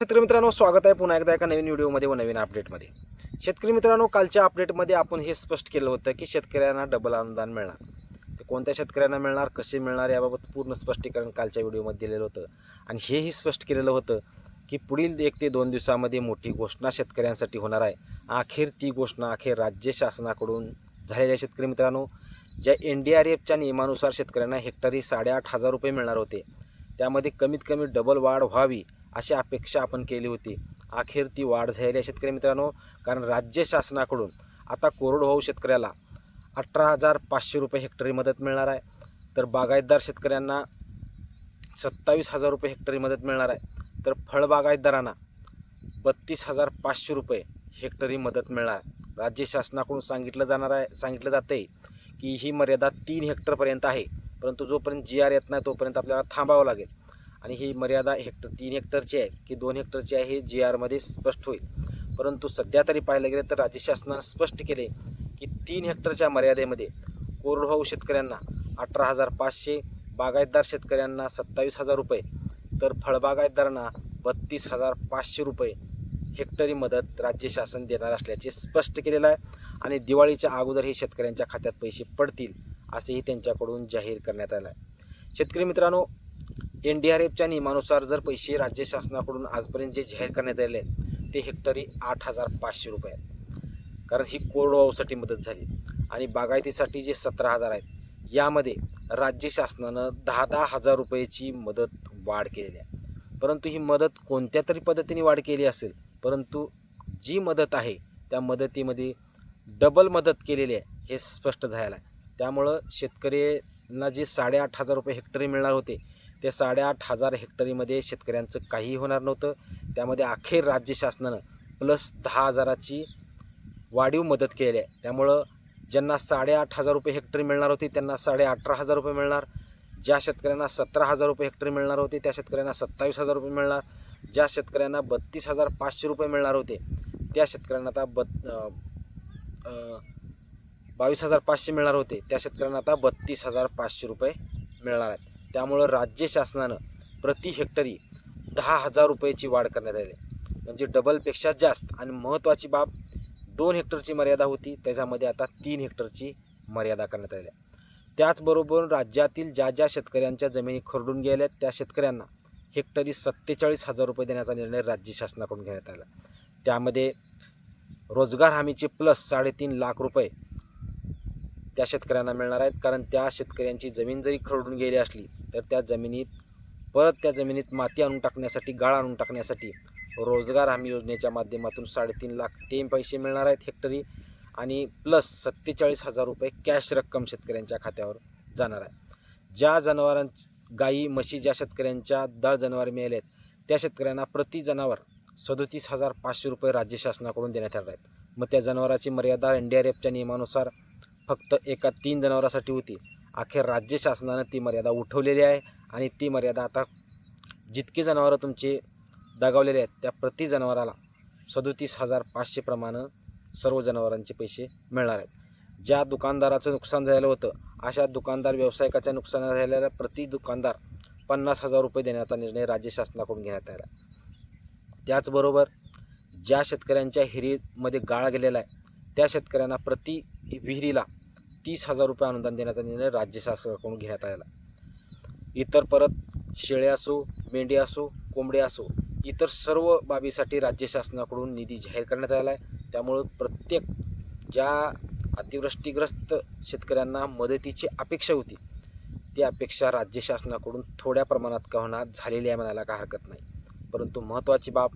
शेतकरी मित्रांनो स्वागत आहे पुन्हा एकदा एका नवीन व्हिडिओमध्ये व नवीन अपडेटमध्ये शेतकरी मित्रांनो कालच्या अपडेटमध्ये आपण हे स्पष्ट केलं होतं की शेतकऱ्यांना डबल अनुदान मिळणार. ते कोणत्या शेतकऱ्यांना मिळणार कसे मिळणार याबाबत पूर्ण स्पष्टीकरण कालच्या व्हिडिओमध्ये दिलेलं होतं. आणि हेही स्पष्ट केलेलं होतं की पुढील एक ते दोन दिवसामध्ये मोठी घोषणा शेतकऱ्यांसाठी होणार आहे. अखेर ती घोषणा अखेर राज्य शासनाकडून झालेल्या शेतकरी मित्रांनो. ज्या एन डी आर एफच्या नियमानुसार शेतकऱ्यांना हेक्टरी साडेआठ हजार रुपये मिळणार होते. त्यामध्ये कमीत कमी डबल वाढ व्हावी अशी अपेक्षा आपण केली होती. अखेर ती वाढ झालेली आहे शेतकरी मित्रांनो कारण राज्य शासनाकडून आता कोरडवाहू शेतकऱ्याला अठरा हजार पाचशे रुपये हेक्टरी मदत मिळणार आहे. तर बागायतदार शेतकऱ्यांना सत्तावीस हजार रुपये हेक्टरी मदत मिळणार आहे. तर फळबागायतदारांना बत्तीस हजार पाचशे रुपये हेक्टरी मदत मिळणार आहे. राज्य शासनाकडून सांगितलं जाणार आहे सांगितलं जातं आहे की ही मर्यादा तीन हेक्टरपर्यंत आहे. परंतु जोपर्यंत जी आर येत नाही तोपर्यंत आपल्याला थांबावं लागेल. आणि ही मर्यादा हेक्टर तीन हेक्टरची आहे की दोन हेक्टरची आहे हे जी आरमध्ये स्पष्ट होईल. परंतु सध्या तरी पाहायला गेलं तर राज्य शासनानं स्पष्ट केले की तीन हेक्टरच्या मर्यादेमध्ये कोरडवाहू शेतकऱ्यांना अठरा हजार पाचशे बागायतदार शेतकऱ्यांना सत्तावीस हजार रुपये तर फळबागायतदारांना बत्तीस हजार पाचशे रुपये हेक्टरी मदत राज्य शासन देणार असल्याचे स्पष्ट केलेलं आहे. आणि दिवाळीच्या अगोदर हे शेतकऱ्यांच्या खात्यात पैसे पडतील असेही त्यांच्याकडून जाहीर करण्यात आलं आहे. शेतकरी मित्रांनो एन डी आर एफच्या नियमानुसार जर पैसे राज्य शासनाकडून आजपर्यंत जे जाहीर करण्यात आले आहेत ते हेक्टरी आठ हजार पाचशे रुपये आहेत. कारण ही कोरडवाहूसाठी मदत झाली. आणि बागायतीसाठी जे सतरा हजार आहेत यामध्ये राज्य शासनानं दहा दहा हजार रुपयाची मदत वाढ केलेली आहे. परंतु ही मदत कोणत्या तरी पद्धतीने वाढ केली असेल परंतु जी मदत आहे त्या मदतीमध्ये डबल मदत केलेली आहे हे स्पष्ट झालेलं आहे. त्यामुळं शेतकऱ्यांना जे साडेआठ हजार रुपये हेक्टरी मिळणार होते ते साडेआठ हजार हेक्टरीमध्ये शेतकऱ्यांचं काहीही होणार नव्हतं. त्यामध्ये अखेर राज्य शासनानं प्लस दहा हजाराची वाढीव मदत केलेली आहे. त्यामुळं ज्यांना साडेआठ हजार रुपये हेक्टरी मिळणार होती त्यांना साडे अठरा हजार रुपये मिळणार. ज्या शेतकऱ्यांना सतरा हजार रुपये हेक्टरी मिळणार होते त्या शेतकऱ्यांना सत्तावीस हजार रुपये मिळणार. ज्या शेतकऱ्यांना बत्तीस हजार पाचशे रुपये मिळणार होते त्या शेतकऱ्यांना आता बत बावीस हजार पाचशे मिळणार होते. त्या शेतकऱ्यांना आता बत्तीस हजार पाचशे रुपये मिळणार आहेत. त्यामुळं राज्य शासनानं प्रति हेक्टरी दहा हजार रुपयाची वाढ करण्यात आली. आहे. म्हणजे डबलपेक्षा जास्त आणि महत्त्वाची बाब दोन हेक्टरची मर्यादा होती त्याच्यामध्ये आता तीन हेक्टरची मर्यादा करण्यात आली आहे त्याचबरोबर राज्यातील ज्या ज्या शेतकऱ्यांच्या जमिनी खरडून गेल्या आहेत त्या शेतकऱ्यांना हेक्टरी सत्तेचाळीस हजार रुपये देण्याचा निर्णय राज्य शासनाकडून घेण्यात आला. त्यामध्ये रोजगार हमीचे प्लस साडेतीन लाख रुपये त्या शेतकऱ्यांना मिळणार आहेत. कारण त्या शेतकऱ्यांची जमीन जरी खरडून गेली असली तर त्या जमिनीत परत त्या जमिनीत माती आणून टाकण्यासाठी गाळ आणून टाकण्यासाठी रोजगार हमी योजनेच्या माध्यमातून साडेतीन लाख ते पैसे मिळणार आहेत हेक्टरी आणि प्लस सत्तेचाळीस हजार रुपये कॅश रक्कम शेतकऱ्यांच्या खात्यावर जाणार आहे. ज्या जनावरां गाई म्हशी ज्या शेतकऱ्यांच्या दळ जनावर मिळाले आहेत त्या शेतकऱ्यांना प्रति जनावर सदोतीस हजार पाचशे रुपये राज्य शासनाकडून देण्यात येणार आहेत. मग त्या जनावराची मर्यादा एन डी आर एफच्या नियमानुसार फक्त एका तीन जनावरासाठी होती. अखेर राज्य शासनानं ती मर्यादा उठवलेली आहे आणि ती मर्यादा आता जितकी जनावरं तुमचे दगावलेले आहेत त्या प्रति जनावराला सदोतीस हजार पाचशेप्रमाणे सर्व जनावरांचे पैसे मिळणार आहेत. ज्या दुकानदाराचं नुकसान झालेलं होतं अशा दुकानदार व्यावसायिकाच्या नुकसान झालेल्या प्रति दुकानदार पन्नास हजार रुपये देण्याचा निर्णय राज्य शासनाकडून घेण्यात आला. त्याचबरोबर ज्या शेतकऱ्यांच्या हिरीमध्ये गाळ गेलेला आहे त्या शेतकऱ्यांना प्रति विहिरीला तीस हजार रुपये अनुदान देण्याचा निर्णय राज्य शासनाकडून घेण्यात आलेला इतर परत शेळे असो मेंढी असो कोंबडे असो इतर सर्व बाबीसाठी राज्य शासनाकडून निधी जाहीर करण्यात आला आहे. त्यामुळं प्रत्येक ज्या अतिवृष्टीग्रस्त शेतकऱ्यांना मदतीची अपेक्षा होती ती अपेक्षा राज्य शासनाकडून थोड्या प्रमाणात कहना झालेली आहे म्हणायला काय हरकत नाही. परंतु महत्त्वाची बाब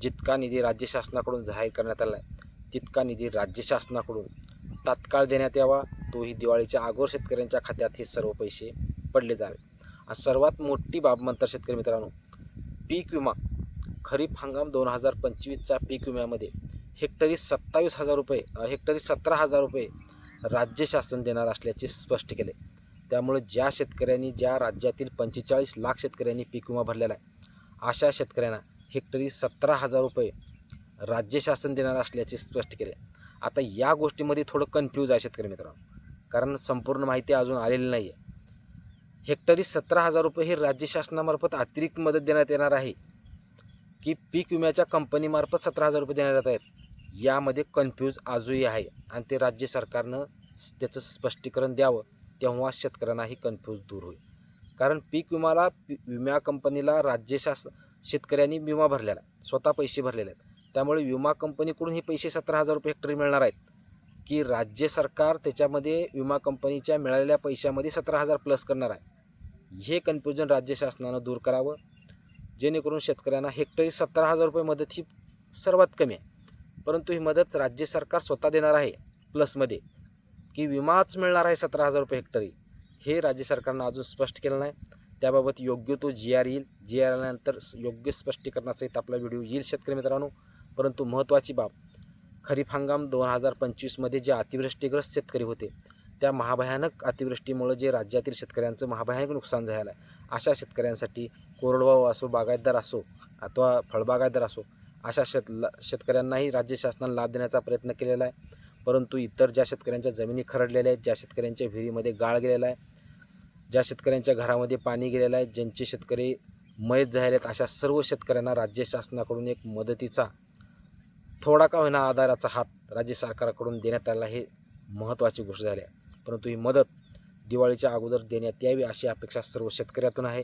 जितका निधी राज्य शासनाकडून जाहीर करण्यात आला आहे तितका निधी राज्य शासनाकडून तात्काळ देण्यात यावा तोही दिवाळीच्या अगोदर शेतकऱ्यांच्या खात्यात हे सर्व पैसे पडले जावे. आणि सर्वात मोठी बाब म्हणतात शेतकरी मित्रांनो पीक विमा. खरीप हंगाम दोन हजार पंचवीसचा पीक विम्यामध्ये हेक्टरी सत्तावीस हजार रुपये हेक्टरी सतरा हजार रुपये राज्य शासन देणार असल्याचे स्पष्ट केले. त्यामुळे ज्या शेतकऱ्यांनी ज्या राज्यातील पंचेचाळीस लाख शेतकऱ्यांनी पीक विमा भरलेला आहे अशा शेतकऱ्यांना हेक्टरी सतरा हजार रुपये राज्य शासन देणार असल्याचे स्पष्ट केले. आता या गोष्टीमध्ये थोडं कन्फ्यूज आहे शेतकरी मित्रांनो. कारण संपूर्ण माहिती अजून आलेली नाही आहे हेक्टरी सतरा हजार रुपये हे राज्य शासनामार्फत अतिरिक्त मदत देण्यात येणार आहे की पीक विम्याच्या कंपनीमार्फत सतरा हजार रुपये देण्यात येत आहेत? यामध्ये कन्फ्यूज आजही आहे आणि ते राज्य सरकारनं त्याचं स्पष्टीकरण द्यावं तेव्हा शेतकऱ्यांनाही कन्फ्यूज दूर होईल. कारण पीक विमाला पी- विमा कंपनीला राज्य शासन शेतकऱ्यांनी विमा भरलेला आहे. स्वतः पैसे भरलेले आहेत. त्यामुळे विमा कंपनीकडून हे पैसे सतरा हजार रुपये हेक्टरी मिळणार आहेत. की राज्य सरकार त्याच्यामध्ये विमा कंपनीच्या मिळालेल्या पैशामध्ये सतरा हजार प्लस करणार आहे. हे कन्फ्युजन राज्य शासनानं दूर करावं. जेणेकरून शेतकऱ्यांना हेक्टरी सतरा हजार रुपये मदत ही सर्वात कमी आहे. परंतु ही मदत राज्य सरकार स्वतः देणार आहे प्लसमध्ये की विमाच मिळणार आहे सतरा हजार रुपये हेक्टरी हे राज्य सरकारनं अजून स्पष्ट केलं नाही. त्याबाबत योग्य तो जी आर येईल. जी आर आल्यानंतर योग्य स्पष्टीकरणासहित आपला व्हिडिओ येईल शेतकरी मित्रांनो. परंतु महत्त्वाची बाब खरीप हंगाम दोन हजार पंचवीसमध्ये जे अतिवृष्टीग्रस्त शेतकरी होते त्या महाभयानक अतिवृष्टीमुळे जे राज्यातील शेतकऱ्यांचं महाभयानक नुकसान झालं आहे अशा शेतकऱ्यांसाठी कोरडवाहू असो बागायतदार असो अथवा फळबागायतदार असो अशा शेत शेतकऱ्यांनाही राज्य शासनाने लाभ देण्याचा प्रयत्न केलेला आहे. परंतु इतर ज्या शेतकऱ्यांच्या जमिनी खरडलेल्या आहेत ज्या शेतकऱ्यांच्या विहिरीमध्ये गाळ गेलेला आहे ज्या शेतकऱ्यांच्या घरामध्ये पाणी गेलेलं आहे ज्यांचे शेतकरी मयत झाले आहेत अशा सर्व शेतकऱ्यांना राज्य शासनाकडून एक मदतीचा थोडा का होईना आधाराचा हात राज्य सरकारकडून देण्यात आला हे महत्त्वाची गोष्ट झाली आहे. परंतु ही मदत दिवाळीच्या अगोदर देण्यात यावी अशी अपेक्षा सर्व शेतकऱ्यातून आहे.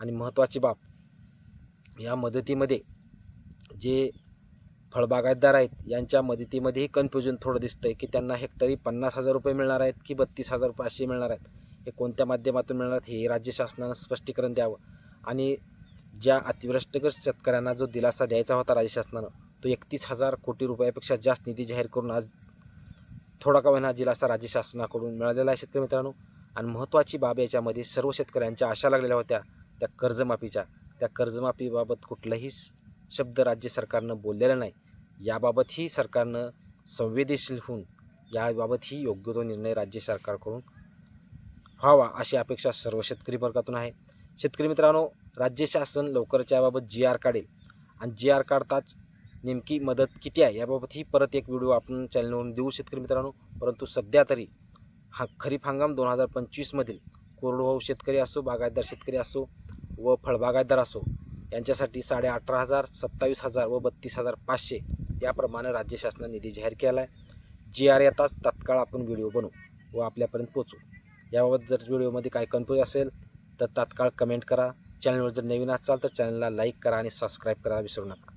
आणि महत्त्वाची बाब या मदतीमध्ये जे फळबागायतदार आहेत यांच्या मदतीमध्येही कन्फ्युजन थोडं दिसतं आहे की त्यांना हेक्टरी पन्नास हजार रुपये मिळणार आहेत की बत्तीस हजार रुपये असे मिळणार आहेत? हे कोणत्या माध्यमातून मिळणार आहेत हे राज्य शासनानं स्पष्टीकरण द्यावं? आणि ज्या अतिवृष्टग्रस्त शेतकऱ्यांना जो दिलासा द्यायचा होता राज्य शासनानं तो एकतीस हजार कोटी रुपयापेक्षा जास्त निधी जाहीर करून आज थोडा का होईना दिलासा राज्य शासनाकडून मिळालेला आहे शेतकरी मित्रांनो. आणि महत्त्वाची बाब याच्यामध्ये सर्व शेतकऱ्यांच्या आशा लागलेल्या होत्या त्या कर्जमाफीच्या. त्या कर्जमाफीबाबत कुठलाही शब्द राज्य सरकारनं बोललेला नाही. याबाबतही सरकारनं संवेदनशील होऊन याबाबतही योग्य तो निर्णय राज्य सरकारकडून व्हावा अशी अपेक्षा सर्व शेतकरी वर्गातून आहे. शेतकरी मित्रांनो राज्य शासन लवकरच याबाबत जी आर काढेल. आणि जी आर काढताच नेमकी मदत किती आहे? याबाबतही परत एक व्हिडिओ आपण चॅनलवरून देऊ शेतकरी मित्रांनो. परंतु सध्या तरी हा खरीप हंगाम दोन हजार पंचवीसमधील कोरडवाहू शेतकरी असो बागायतदार शेतकरी असो व फळबागायतदार असो यांच्यासाठी साडे अठरा हजार सत्तावीस हजार व बत्तीस हजार पाचशे याप्रमाणे राज्य शासनाने निधी जाहीर केला आहे जी आर येताच तात्काळ आपण व्हिडिओ बनवू व आपल्यापर्यंत पोचू याबाबत जर व्हिडिओमध्ये काय कन्फ्यूज असेल तर तात्काळ कमेंट करा. चॅनलवर जर नवीन असाल तर चॅनलला लाईक करा आणि सबस्क्राईब करायला विसरू नका.